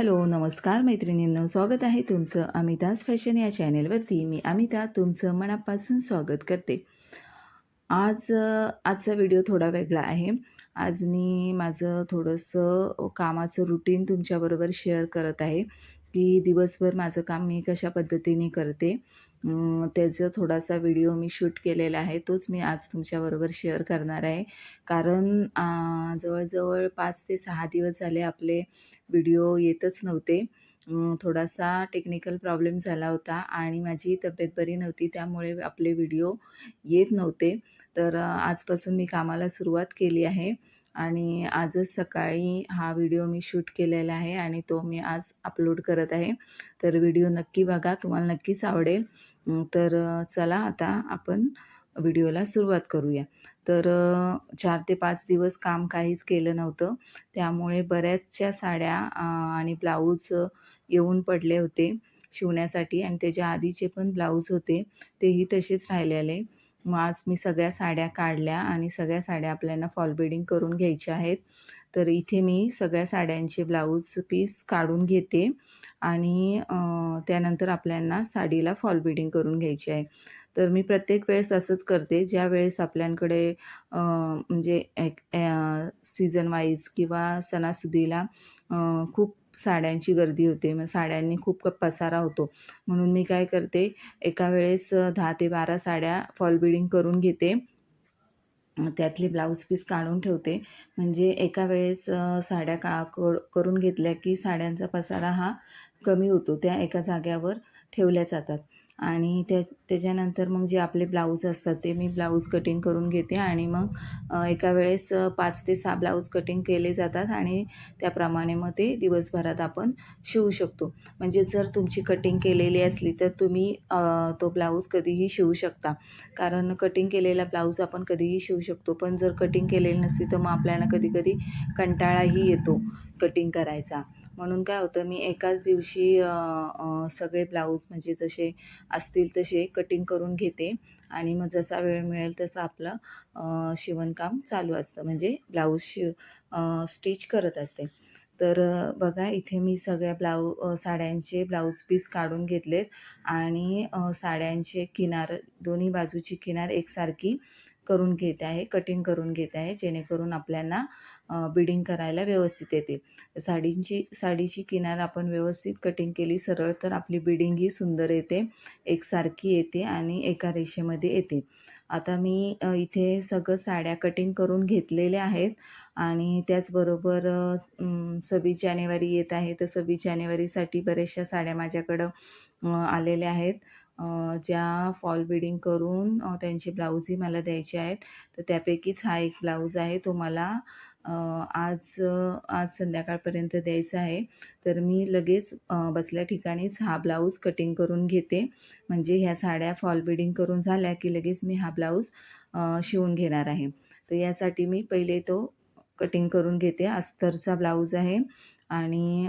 Hello नमस्कार मैत्रिणींनो स्वागत आहे तुमचं अमिताज फॅशन या चॅनेलवरती. मी अमिता तुमचं मनापासून स्वागत करते. आज आजचा व्हिडिओ थोडा वेगळा आहे. आज मी माझं थोडंसं कामाचं रुटीन तुमच्याबरोबर शेअर करत आहे की दिवसभर माझं काम मी कशा पद्धतीने करते त्याचा थोडासा व्हिडिओ मी शूट केलेला आहे तोच मी आज तुमच्याबरोबर शेअर करणार आहे. कारण जवळजवळ पाच ते सहा दिवस झाले आपले व्हिडिओ येतच नव्हते. थोडासा टेक्निकल प्रॉब्लेम झाला होता आणि माझी तब्येत बरी नव्हती त्यामुळे आपले व्हिडिओ येत नव्हते. तर आजपासून मी कामाला सुरुवात केली आहे. आणि आजच सकाळी हा व्हिडिओ मी शूट केलेला आहे आणि तो मी आज अपलोड करत आहे. तर व्हिडिओ नक्की बघा तुम्हाला नक्कीच आवडेल. तर चला आता आपण व्हिडिओला सुरुवात करूया. तर चार ते पाच दिवस काम काहीच केलं नव्हतं. त्यामुळे बऱ्याचशा साड्या आणि ब्लाऊज येऊन पडले होते शिवण्यासाठी आणि त्याच्या आधीचे पण ब्लाऊज होते तेही तसेच राहिलेले. मग आज मी सगळ्या साड्या काढल्या आणि सगळ्या साड्या आपल्याला फॉल बिडिंग करून घ्यायच्या आहेत. तर इथे मी सगळ्या साड्यांचे ब्लाऊज पीस काढून घेते आणि त्यानंतर आपल्याला साडीला फॉल बिडिंग करून घ्यायची आहे. तर मी प्रत्येक वेळेस असंच करते. ज्या वेळेस आपल्याकडे म्हणजे एक सीझन वाईज किंवा सणासुदीला खूप साड्यांची गर्दी होते. मग साड्यांनी खूप पसारा होतो. म्हणून मी काय करते एका वेळेस दहा ते बारा साड्या फॉल बिडिंग करून घेते. त्यातले ब्लाऊज पीस काढून ठेवते. म्हणजे एका वेळेस साड्या का क करून घेतल्या की साड्यांचा पसारा हा कमी होतो. त्या एका जाग्यावर ठेवल्या जातात. आणि त्या त्याच्यानंतर मग जे आपले ब्लाऊज असतात ते मी ब्लाऊज कटिंग करून घेते आणि मग एका वेळेस पाच ते सहा ब्लाऊज कटिंग केले जातात आणि त्याप्रमाणे मग ते दिवसभरात आपण शिवू शकतो. म्हणजे जर तुमची कटिंग केलेली असली तर तुम्ही तो ब्लाऊज कधीही शिवू शकता. कारण कटिंग केलेला ब्लाऊज आपण कधीही शिवू शकतो. पण जर कटिंग केलेली नसली तर मग आपल्याला कधी कधी कंटाळाही येतो कटिंग करायचा. म्हणून काय होतं मी एकाच दिवशी सगळे ब्लाऊज म्हणजे जसे असतील तसे कटिंग करून घेते आणि मग जसा वेळ मिळेल तसं आपलं शिवणकाम चालू असतं. म्हणजे ब्लाऊज शिव स्टिच करत असते. तर बघा इथे मी सगळ्या ब्लाऊ साड्यांचे ब्लाऊज पीस काढून घेतलेत आणि साड्यांचे किनार दोन्ही बाजूची किनार एकसारखी करून घेत आहे कटिंग करून घेत आहे जेणेकरून आपल्याला बिडिंग करायला व्यवस्थित येते. साडींची साडीची किनार आपण व्यवस्थित कटिंग केली सरळ तर आपली बिडिंगही सुंदर येते एकसारखी येते आणि एका रेषेमध्ये येते. आता मी इथे सगळं साड्या कटिंग करून घेतलेल्या आहेत आणि त्याचबरोबर सव्वीस जानेवारी येत आहे तर सव्वीस जानेवारीसाठी बऱ्याचशा साड्या माझ्याकडं आलेल्या आहेत. ज्या फॉल बिडिंग करून त्यांचे ब्लाऊजही मला द्यायचे आहेत. तर त्यापैकीच हा एक ब्लाऊज आहे तो मला आज आज संध्याकाळपर्यंत द्यायचा आहे. तर मी लगेच बसल्या ठिकाणीच हा ब्लाऊज कटिंग करून घेते. म्हणजे ह्या साड्या फॉल बिडिंग करून झाल्या की लगेच मी हा ब्लाऊज शिवून घेणार आहे. तर यासाठी मी पहिले तो कटिंग करून घेते. अस्तरचा ब्लाऊज आहे आणि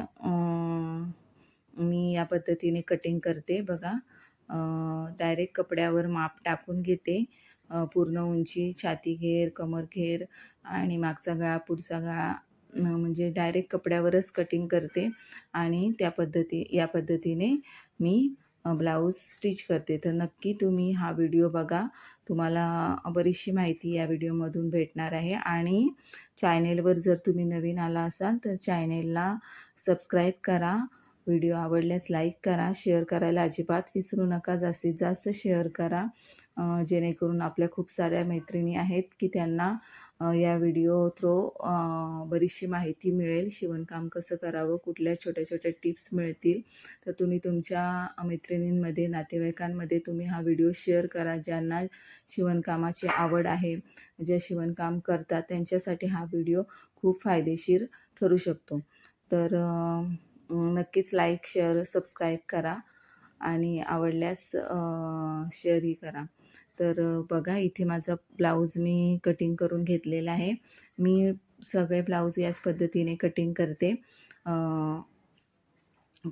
मी या पद्धतीने कटिंग करते बघा. डायरेक्ट कपड्यावर माप टाकून घेते. पूर्ण उंची छाती घेर कमर घेर आणि मागचा गळा पुढचा गळा म्हणजे डायरेक्ट कपड्यावरच कटिंग करते आणि त्या पद्धती या पद्धतीने मी ब्लाऊज स्टिच करते. तर नक्की तुम्ही हा व्हिडिओ बघा. तुम्हाला बरीचशी माहिती या व्हिडिओमधून भेटणार आहे. आणि चॅनेलवर जर तुम्ही नवीन आला असाल तर चॅनेलला सबस्क्राईब करा. व्हिडिओ आवडल्यास लाईक करा शेअर करायला अजिबात विसरू नका जास्तीत जास्त शेअर करा जेणेकरून आपल्या खूप साऱ्या मैत्रिणी आहेत की त्यांना या व्हिडिओ थ्रू बरीचशी माहिती मिळेल. शिवणकाम कसं करावं कुठल्या छोट्या छोट्या टिप्स मिळतील तर तुम्ही तुमच्या मैत्रिणींमध्ये नातेवाईकांमध्ये तुम्ही हा व्हिडिओ शेअर करा ज्यांना शिवणकामाची आवड आहे ज्या शिवणकाम करतात त्यांच्यासाठी हा व्हिडिओ खूप फायदेशीर ठरू शकतो. तर नक्कीच लाईक शेअर सबस्क्राईब करा आणि आवडल्यास शेअरही करा. तर बघा इथे माझा ब्लाऊज मी कटिंग करून घेतलेला आहे. मी सगळे ब्लाऊज याच पद्धतीने कटिंग करते.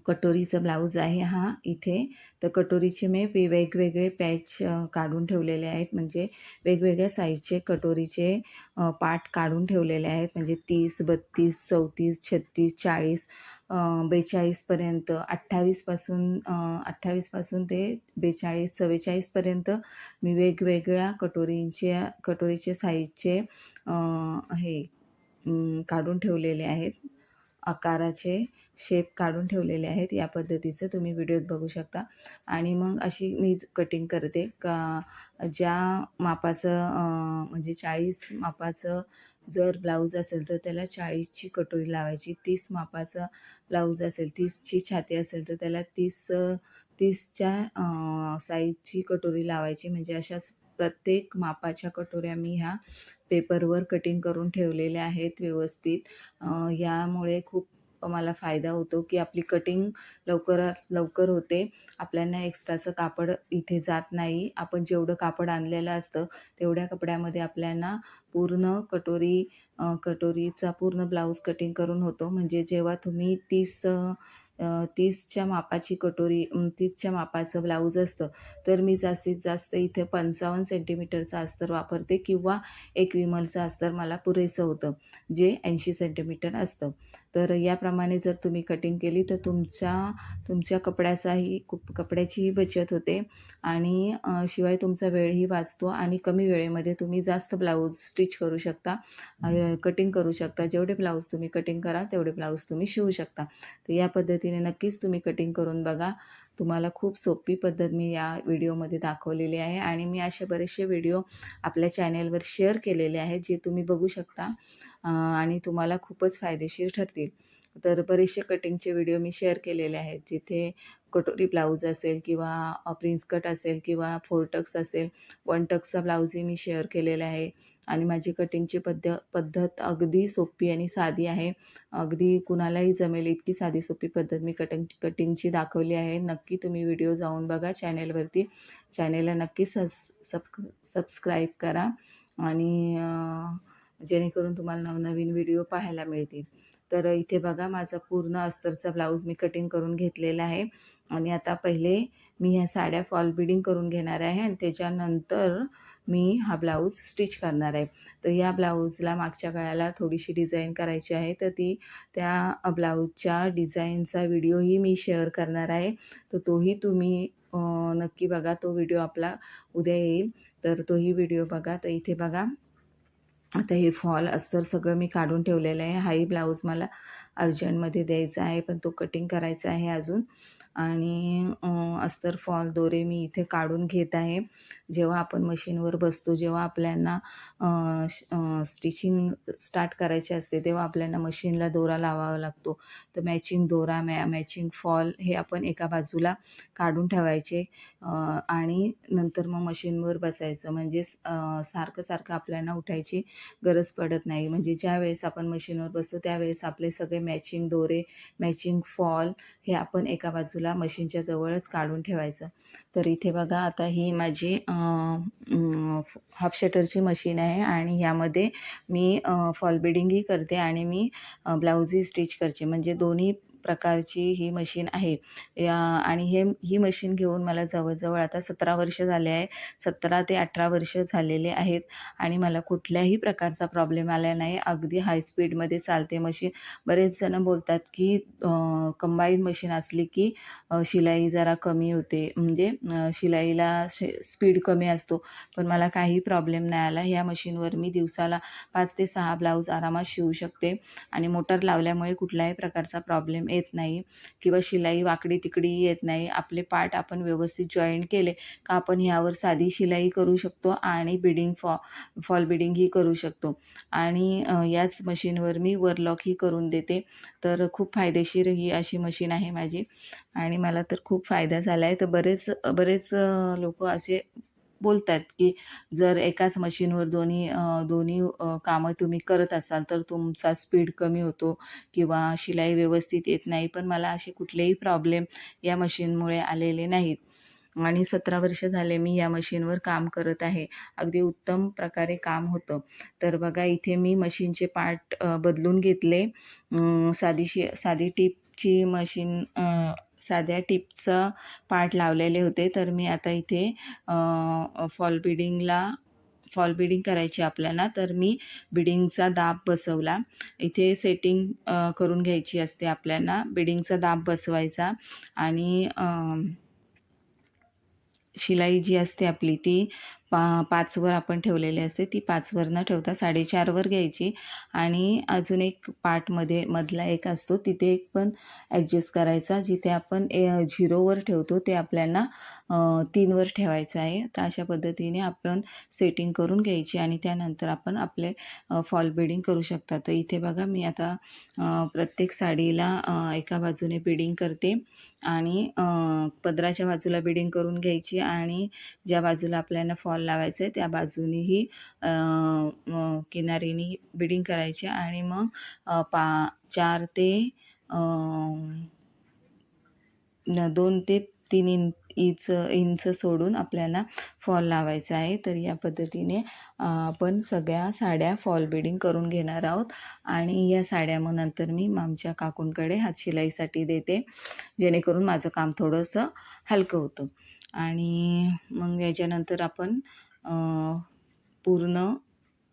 कटोरीचा ब्लाऊज आहे हा इथे. तर कटोरीचे मी वे वेगवेगळे पॅच काढून ठेवलेले आहेत. म्हणजे वेगवेगळ्या साईजचे कटोरीचे पार्ट काढून ठेवलेले आहेत. म्हणजे तीस बत्तीस चौतीस छत्तीस चाळीस बेचाळीसपर्यंत अठ्ठावीसपासून अठ्ठावीसपासून ते बेचाळीस चव्वेचाळीसपर्यंत मी वेगवेगळ्या कटोरींच्या कटोरीचे साईजचे हे काढून ठेवलेले आहेत. आकाराचे शेप काढून ठेवलेले आहेत. या पद्धतीचं तुम्ही व्हिडिओत बघू शकता. आणि मग अशी मी कटिंग करते. का ज्या मापाचं म्हणजे चाळीस मापाचं जर ब्लाऊज असेल तर त्याला चाळीसची कटोरी लावायची. तीस मापाचं ब्लाऊज असेल तीसची छाती असेल तर त्याला तीस तीसच्या साईजची कटोरी लावायची. म्हणजे अशाच प्रत्येक मापाच्या कटोऱ्या मी ह्या पेपरवर कटिंग करून ठेवलेल्या आहेत व्यवस्थित. यामुळे खूप मला फायदा होतो की आपली कटिंग लवकरात लवकर होते. आपल्याला एक्स्ट्राचं कापड इथे जात नाही. आपण जेवढं कापड आणलेलं असतं तेवढ्या कपड्यामध्ये आपल्याला पूर्ण कटोरी कटोरीचा पूर्ण ब्लाऊज कटिंग करून होतो. म्हणजे जेव्हा तुम्ही तीस तीसच्या मापाची कटोरी तीसच्या मापाचं ब्लाऊज असतं तर मी जास्तीत जास्त इथे पंचावन्न सेंटीमीटरचं अस्तर वापरते किंवा एक विमलचं अस्तर मला पुरेसं होतं जे ऐंशी सेंटीमीटर असतं. तर याप्रमाणे जर तुम्ही कटिंग केली तर तुमच्या तुमच्या कपड्याचाही खूप कपड्याचीही बचत होते आणि शिवाय तुमचा वेळही वाचतो आणि कमी वेळेमध्ये तुम्ही जास्त ब्लाऊज स्टिच करू शकता कटिंग करू शकता. जेवढे ब्लाऊज तुम्ही कटिंग कराल तेवढे ब्लाऊज तुम्ही शिवू शकता. तर या पद्धतीने नक्कीच तुम्ही कटिंग करून बघा. तुम्हाला खूप सोपी पद्धत मी या व्हिडिओमध्ये दाखवलेली आहे आणि मी असे बरेचसे व्हिडिओ आपल्या चॅनेलवर शेअर केलेले आहेत जे तुम्ही बघू शकता आणि तुम्हाला खूपच फायदेशीर ठरतील. तर बरेचसे कटिंगचे व्हिडिओ मी शेअर केलेले आहेत जिथे कटोरी ब्लाऊज असेल किंवा प्रिन्स कट असेल किंवा फोर टक्स असेल वन टक्सचा ब्लाऊजही मी शेअर केलेला आहे. आणि माझी कटिंगची पद्ध पद्धत अगदी सोपी आणि साधी आहे. अगदी कुणालाही जमेल इतकी साधी सोपी पद्धत मी कटिंग कटिंगची दाखवली आहे. नक्की तुम्ही व्हिडिओ जाऊन बघा चॅनेलवरती. चॅनेलला नक्की सस सब सबस्क्राईब करा आणि जेणेकरून तुम्हाला नवनवीन व्हिडिओ पाहायला मिळतील. तर इथे बघा माझा पूर्ण अस्तरचा ब्लाऊज मी कटिंग करून घेतलेला आहे. आणि आता पहिले मी ह्या साड्या फॉल बिडिंग करून घेणार आहे आणि त्याच्यानंतर मी हा ब्लाऊज स्टिच करणार आहे. तर या ब्लाऊजला मागच्या गळ्याला थोडीशी डिझाईन करायची आहे तर ती त्या ब्लाऊजच्या डिझाईनचा व्हिडिओही मी शेअर करणार आहे. तर तोही तुम्ही नक्की बघा तो व्हिडिओ आपला उद्या येईल. तर तोही व्हिडिओ बघा. तर इथे बघा आता हे फॉल अस्तर सगळं मी काढून ठेवलेलं आहे. हाही ब्लाऊज मला अर्जंटमध्ये द्यायचा आहे पण तो कटिंग करायचा आहे अजून. आणि अस्तर फॉल दोरे मी इथे काढून घेत आहे. जेव्हा आपण मशीनवर बसतो जेव्हा आपल्याला स्टिचिंग स्टार्ट करायचे असते तेव्हा आपल्याला मशीनला दोरा लावावा लागतो. तर मॅचिंग दोरा मॅ मॅचिंग फॉल हे आपण एका बाजूला काढून ठेवायचे आणि नंतर मग मशीनवर बसायचं. म्हणजे सारखं सारखं आपल्याला उठायची गरज पडत नाही. म्हणजे ज्या वेळेस आपण मशीनवर बसतो त्यावेळेस आपले सगळे मॅचिंग दोरे मॅचिंग फॉल हे आपण एका बाजूला मशीनच्या जवळच काढून ठेवायचं. तर इथे बघा आता ही माझी हाफ शटरची मशीन आहे आणि ह्यामध्ये मी फॉल बिडिंगही करते आणि मी ब्लाऊजही स्टिच करते. म्हणजे दोन्ही प्रकारची ही मशीन आहे. या आणि हे ही मशीन घेऊन मला जवळजवळ आता सतरा वर्ष झाले आहे. सतरा ते अठरा वर्ष झालेले आहेत. आणि मला कुठल्याही प्रकारचा प्रॉब्लेम आला नाही. अगदी हाय स्पीडमध्ये चालते मशीन. बरेच जण बोलतात की कंबाईन मशीन असली की शिलाई जरा कमी होते. म्हणजे शिलाईला शे स्पीड कमी असतो. पण मला काही प्रॉब्लेम नाही आला. ह्या मशीनवर मी दिवसाला पाच ते सहा ब्लाऊज आरामात शिवू शकते. आणि मोटर लावल्यामुळे कुठल्याही प्रकारचा प्रॉब्लेम येत नाही किंवा शिलाई वाकडी तिकडी येत नाही. आपले पार्ट आपण व्यवस्थित जॉईन केले का आपण ह्यावर साधी शिलाई करू शकतो आणि बिडिंग फॉ फॉल बिडिंगही करू शकतो. आणि याच मशीनवर मी वरलॉकही करून देते. तर खूप फायदेशीर ही अशी मशीन आहे माझी. आणि मला तर खूप फायदा झाला आहे तर बरेच बरेच लोक असे बोलतात की जर एकाच मशीनवर दोन्ही दोन्ही कामं तुम्ही करत असाल तर तुमचा स्पीड कमी होतो किंवा शिलाई व्यवस्थित येत नाही. पण मला असे कुठलेही प्रॉब्लेम या मशीनमुळे आलेले नाहीत. आणि सतरा वर्ष झाले मी या मशीनवर काम करत आहे. अगदी उत्तम प्रकारे काम होतं. तर बघा इथे मी मशीनचे पार्ट बदलून घेतले. साधीशी साधी टीपची टिपची मशीन साध्या टिपचं पार्ट लावलेले होते. तर मी आता इथे फॉल बिडिंगला फॉल बिडिंग करायची आपल्याला. तर मी बिडिंगचा दाब बसवला. इथे सेटिंग करून घ्यायची असते आपल्याला. बिडिंगचा दाब बसवायचा आणि शिलाई जी असते आपली ती पा पाचवर आपण ठेवलेली असते. ती पाचवर न ठेवता साडेचारवर घ्यायची. आणि अजून एक पार्टमध्ये मधला एक असतो. तिथे एक पण ॲडजस्ट करायचा जिथे आपण ए झिरोवर ठेवतो ते आपल्याला तीनवर ठेवायचं आहे. तर अशा पद्धतीने आपण सेटिंग करून घ्यायची आणि त्यानंतर आपण आपले फॉल बिडिंग करू शकता. तर इथे बघा मी आता प्रत्येक साडीला एका बाजूने बिडिंग करते आणि पदराच्या बाजूला बिडिंग करून घ्यायची आणि ज्या बाजूला आपल्याला फॉल लावायचं आहे त्या बाजूनीही किनारीनी किनारीने बिडिंग करायची आणि मग पा चार ते दोन ते तीन इंच इंच इंच सोडून आपल्याला फॉल लावायचा आहे. तर या पद्धतीने आपण सगळ्या साड्या फॉल बिडिंग करून घेणार आहोत. आणि या साड्या मग नंतर मी आमच्या काकूंकडे हातशिलाईसाठी देते जेणेकरून माझं काम थोडंसं हलकं होतं. आणि मग याच्यानंतर आपण पूर्ण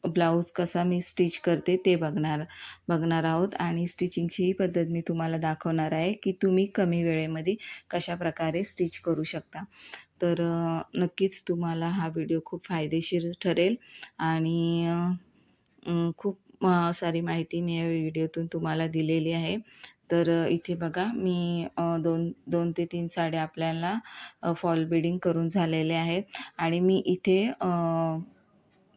ब्लाऊज कसा मी स्टिच करते ते बघणार बघणार आहोत. आणि स्टिचिंगचीही पद्धत मी तुम्हाला दाखवणार आहे की तुम्ही कमी वेळेमध्ये कशाप्रकारे स्टिच करू शकता. तर नक्कीच तुम्हाला हा व्हिडिओ खूप फायदेशीर ठरेल. आणि खूप सारी माहिती मी या व्हिडिओतून तुम्हाला दिलेली आहे. तर इथे बघा मी दोन दोन ते तीन साड्या आपल्याला फॉल बिडिंग करून झालेले आहेत आणि मी इथे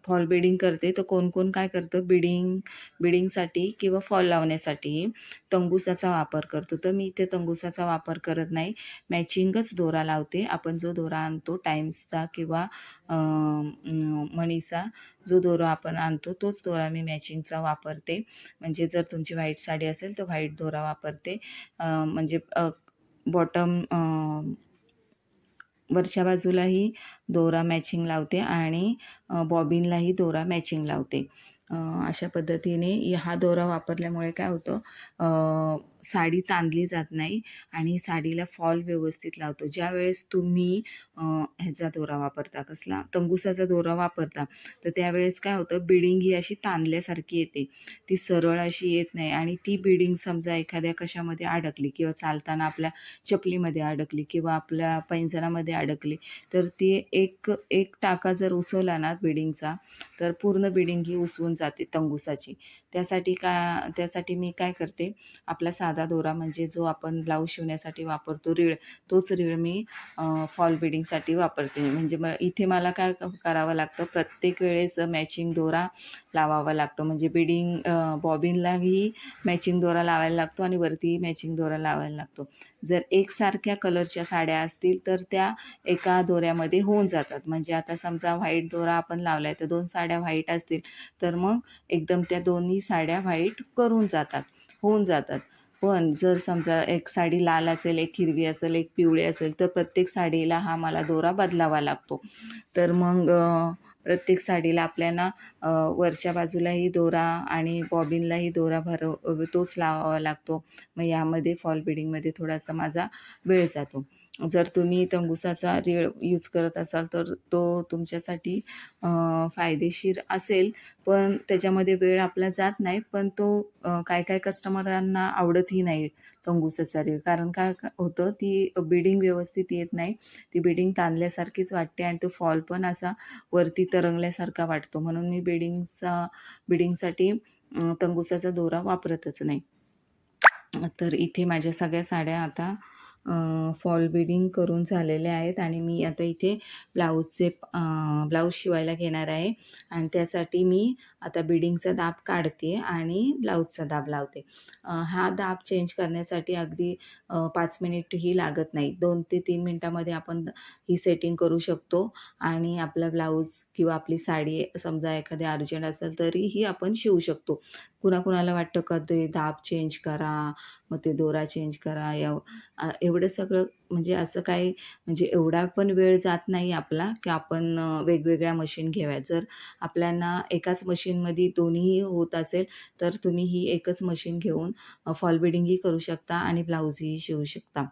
फॉल बिडिंग करते तर कोण कोण काय करतं? बिडिंग बिडिंगसाठी किंवा फॉल लावण्यासाठी तंगुसाचा वापर करतो. तर मी इथे तंगुसाचा वापर करत नाही. मॅचिंगच दोरा लावते. आपण जो दोरा आणतो टाईम्सचा किंवा मणीचा जो दोरा आपण आणतो तोच दोरा मी मॅचिंगचा वापरते. म्हणजे जर तुमची व्हाईट साडी असेल तर व्हाईट दोरा वापरते. म्हणजे बॉटम वरच्या बाजूलाही दोरा मॅचिंग लावते आणि बॉबिनलाही दोरा मॅचिंग लावते. अशा पद्धतीने हा दोरा वापरल्यामुळे काय होतं साडी ताणली जात नाही आणि साडीला फॉल व्यवस्थित लावतो. ज्यावेळेस तुम्ही ह्याचा दोरा वापरता कसला? तंगुसाचा दोरा वापरता तर त्यावेळेस काय होतं? बिडिंग ही अशी ताणल्यासारखी येते. ती सरळ अशी येत नाही आणि ती बिडिंग समजा एखाद्या कशामध्ये अडकली किंवा चालताना आपल्या चपलीमध्ये अडकली किंवा आपल्या पैंजणामध्ये अडकली तर ती एक एक टाका जर उसवला ना बिडिंगचा तर पूर्ण बिडिंग ही उसवून जाते तंगुसाची त्यासाठी का त्यासाठी मी काय करते? आपला साधा दोरा म्हणजे जो आपण ब्लाऊज शिवण्यासाठी वापरतो रीळ तोच रीळ मी फॉल बिडिंगसाठी वापरते. म्हणजे मग इथे मला काय करावं लागतं प्रत्येक वेळेस मॅचिंग दोरा लावावा लागतो. म्हणजे बिडिंग बॉबिनलाही मॅचिंग दोरा लावायला लागतो आणि वरती मॅचिंग दोरा लावायला लागतो. जर एकसारख्या कलरच्या साड्या असतील तर त्या एका दोऱ्यामध्ये होऊन जातात. म्हणजे आता समजा व्हाईट दोरा आपण लावलाय तर दोन साड्या व्हाईट असतील तर मग एकदम त्या दोन्ही साड्या व्हाईट करून जातात होऊन जातात. पण जर समजा एक साडी लाल असेल एक हिरवी असेल एक पिवळी असेल तर प्रत्येक साडीला हा मला दोरा बदलावा लागतो. तर मग प्रत्येक साडीला आपल्याला वरच्या बाजूलाही दोरा आणि बॉबिनलाही दोरा भरव तोच लावावा लागतो. मग यामध्ये फॉल बिडिंगमध्ये थोडासा माझा वेळ जातो. जर तुम्ही तंगुसाचा रेळ यूज करत असाल तर तो तुमच्यासाठी फायदेशीर असेल. पण त्याच्यामध्ये वेळ आपला जात नाही पण तो काय काय कस्टमरांना आवडतही नाही तंगुसाचा रेळ. कारण काय होतं ती बिडिंग व्यवस्थित येत नाही. ती बिडिंग ताणल्यासारखीच वाटते आणि तो फॉल पण असा वरती तरंगल्यासारखा वाटतो. म्हणून मी बिडिंगचा बिडिंगसाठी तंगुसाचा दोरा वापरतच नाही. तर इथे माझ्या सगळ्या साड्या आता फॉल बिडिंग करून झालेले आहेत आणि मी आता इथे ब्लाऊजचे ब्लाऊज शिवायला घेणार आहे. आणि त्यासाठी मी आता बिडिंगचा दाब काढते आणि ब्लाऊजचा दाब लावते. हा दाब चेंज करण्यासाठी अगदी पाच मिनिटही लागत नाही. दोन ते तीन मिनटामध्ये आपण ही सेटिंग करू शकतो आणि आपला ब्लाऊज किंवा आपली साडी समजा एखादी अर्जंट असेल तरीही आपण शिवू शकतो. कुणाकुणाला वाटतं का ते दाब चेंज करा मग ते दोरा चेंज करा या एवढं सगळं म्हणजे असं काही म्हणजे एवढा पण वेळ जात नाही आपला की आपण वेगवेगळ्या मशीन घ्याव्या जर आपल्याला एकाच मशीनमध्ये दोन्हीही होत असेल तर तुम्ही ही एकच मशीन घेऊन फॉल बिडिंगही करू शकता आणि ब्लाऊजही शिवू शकता.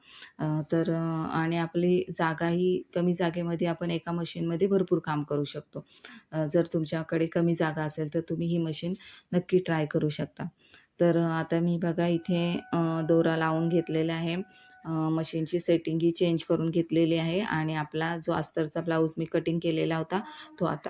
तर आणि आपली जागाही कमी जागेमध्ये आपण एका मशीनमध्ये भरपूर काम करू शकतो. जर तुमच्याकडे कमी जागा असेल तर तुम्ही ही मशीन नक्की ट्राय करू शकता. तर आता मी बघा इथे दोरा लावून घेतलेला आहे. मशीनची मशीनची सेटिंगही चेंज करून घेतलेली आहे आणि आपला जो अस्तरचा ब्लाऊज मी कटिंग केलेला होता तो आता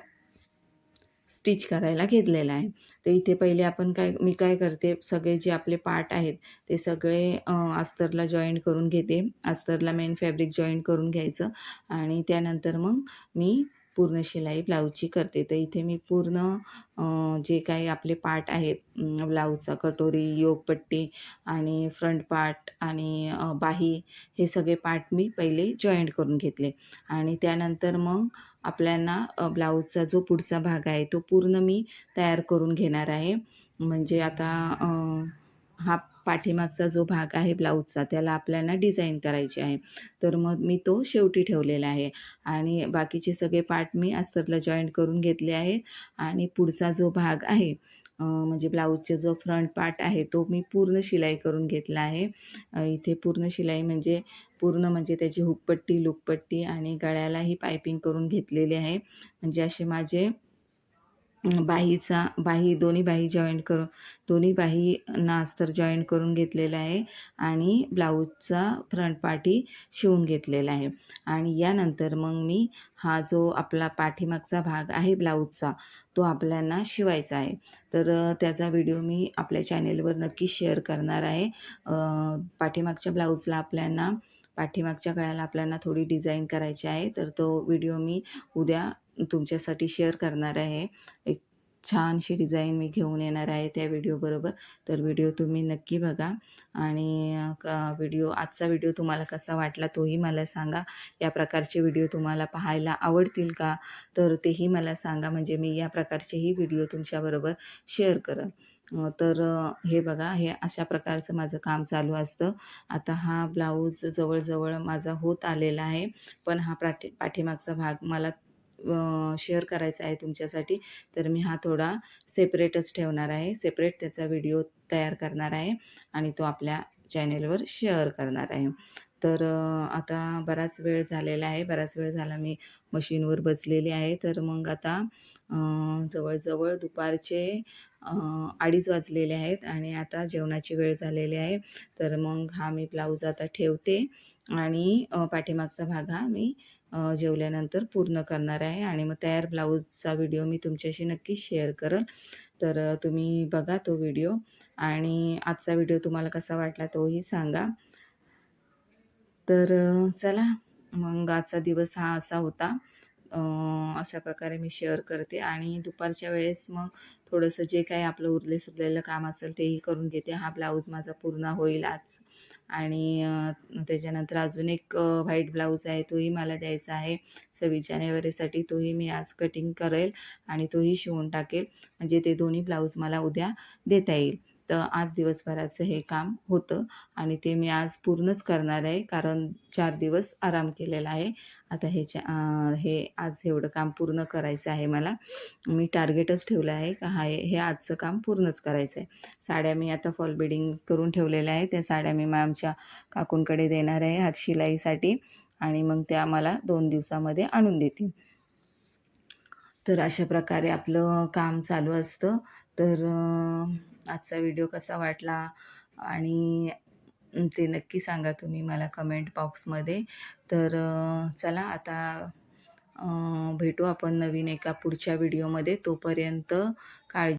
स्टिच करायला घेतलेला आहे. तर इथे पहिले आपण काय मी काय करते सगळे जे आपले पार्ट आहेत ते सगळे अस्तरला जॉईंट करून घेते. अस्तरला मेन फॅब्रिक जॉईंट करून घ्यायचं आणि त्यानंतर मग मी पूर्ण शिलाई ब्लाऊजची करते. तर इथे मी पूर्ण जे काही आपले पार्ट आहेत ब्लाऊजचा कटोरी योगपट्टी आणि फ्रंट पार्ट आणि बाही हे सगळे पार्ट मी पहिले जॉईंट करून घेतले. आणि त्यानंतर मग आपल्याला ब्लाऊजचा जो पुढचा भाग आहे तो पूर्ण मी तयार करून घेणार आहे. म्हणजे आता हा पाठीमागचा जो भाग आहे ब्लाऊजचा त्याला आपल्याला डिझाईन करायची आहे. तर मग मी तो शेवटी ठेवलेला आहे. आणि बाकीचे सगळे पार्ट मी अस्तरला जॉईंट करून घेतले आहे आणि पुढचा जो भाग आहे म्हणजे ब्लाऊजचे जो फ्रंट पार्ट आहे तो मी पूर्ण शिलाई करून घेतला आहे. इथे पूर्ण शिलाई म्हणजे पूर्ण म्हणजे त्याची हुकपट्टी लुकपट्टी आणि गळ्यालाही पायपिंग करून घेतलेली आहे. म्हणजे असे माझे बाहीचा बाही दोन्ही बाही जॉईंट करून दोन्ही बाही नास्तर जॉईंट करून घेतलेला आहे आणि ब्लाऊजचा फ्रंट पाठी शिवून घेतलेला आहे. आणि यानंतर मग मी हा जो आपला पाठीमागचा भाग आहे ब्लाऊजचा तो आपल्याला शिवायचा आहे. तर त्याचा व्हिडिओ मी आपल्या चॅनेलवर नक्की शेअर करणार आहे. पाठीमागच्या ब्लाऊजला आपल्याला पाठीमागच्या गळ्याला आपल्याला थोडी डिझाईन करायची आहे. तर तो व्हिडिओ मी उद्या तुमच्यासाठी शेअर करणार आहे. एक छानशी डिझाईन मी घेऊन येणार आहे त्या व्हिडिओबरोबर तर व्हिडिओ तुम्ही नक्की बघा आणि व्हिडिओ आजचा व्हिडिओ तुम्हाला कसा वाटला तोही मला सांगा. या प्रकारचे व्हिडिओ तुम्हाला पाहायला आवडतील का? तर तेही मला सांगा. म्हणजे मी या प्रकारचेही व्हिडिओ तुमच्याबरोबर शेअर करेन. तर हे बघा हे अशा प्रकारचं माझं काम चालू असतं. आता हा ब्लाऊज जवळजवळ माझा होत आलेला आहे. पण हा पाठी पाठीमागचा भाग मला शेअर करायचा आहे तुमच्यासाठी तर मी हा थोडा सेपरेटच ठेवणार आहे. सेपरेट त्याचा व्हिडिओ तयार करणार आहे आणि तो आपल्या चॅनेलवर शेअर करणार आहे. तर आता बराच वेळ झालेला आहे. बराच वेळ झाला मी मशीनवर बसलेली आहे. तर मग आता जवळजवळ दुपारचे अडीच वाजलेले आहेत आणि आता जेवणाची वेळ झालेली आहे. तर मग हा मी ब्लाऊज आता ठेवते आणि पाठीमागचा भाग हा मी जेवल्यानंतर पूर्ण करणार आहे आणि मग तयार ब्लाऊजचा व्हिडिओ मी तुमच्याशी नक्कीच शेअर करेल. तर तुम्ही बघा तो व्हिडिओ आणि आजचा व्हिडिओ तुम्हाला कसा वाटला तोही सांगा. तर चला मग आजचा दिवस हा असा होता. अशा प्रकारे मी शेअर करते आणि दुपारच्या वेळेस मग थोडंसं जे काही आपलं उरले सुरलेलं काम असेल तेही करून घेते. हा ब्लाऊज माझा पूर्ण होईल आज. आणि त्याच्यानंतर अजून एक व्हाईट ब्लाऊज आहे तोही मला द्यायचा आहे. सव्वीस जानेवारीसाठी तोही मी आज कटिंग करेल आणि तोही शिवून टाकेल. म्हणजे ते दोन्ही ब्लाऊज मला उद्या देता येईल. तर आज दिवसभराचं हे काम होतं आणि ते मी आज पूर्णच करणार आहे कारण चार दिवस आराम केलेला आहे. आता हे अं, हे आज एवढं काम पूर्ण करायचं आहे मला. मी टार्गेटच ठेवलं आहे का हा हे आजचं काम पूर्णच करायचं आहे. साड्या मी आता फॉल बिडिंग करून ठेवलेल्या आहे त्या साड्या मी आमच्या काकूंकडे देणार आहे हात शिलाईसाठी आणि मग त्या मला दोन दिवसामध्ये आणून देतील. तर अशा प्रकारे आपलं काम चालू असतं. तर आजचा व्हिडिओ कसा वाटला? आणि ते नक्की सांगा तुम्ही मला कमेंट बॉक्समध्ये तर चला आता भेटू आपण नवीन एका पुढच्या व्हिडिओमध्ये. तोपर्यंत काळजी